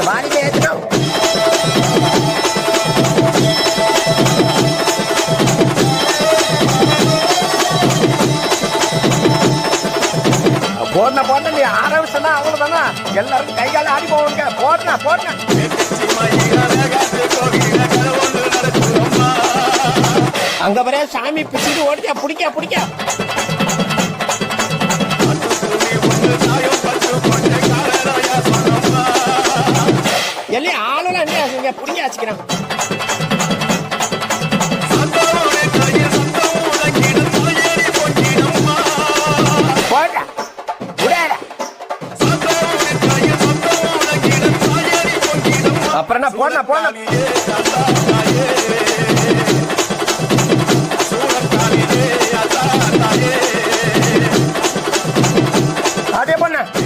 வாடிக்கை ஏற்றணும் போடுன போடண நீ ஆரம்பிச்சனா அவ்வளவுதானா? எல்லாரும் கை கால ஆடி போவாங்க. போடண போடண அங்க வர சாமி பிடிச்சிட்டு ஓடியா பிடிக்க பிடிக்க. எல்லாம் ஆளுலாம் என்ன புரிய வச்சுக்கிறான். அப்புறம் என்ன போடலாம் அதே பண்ண.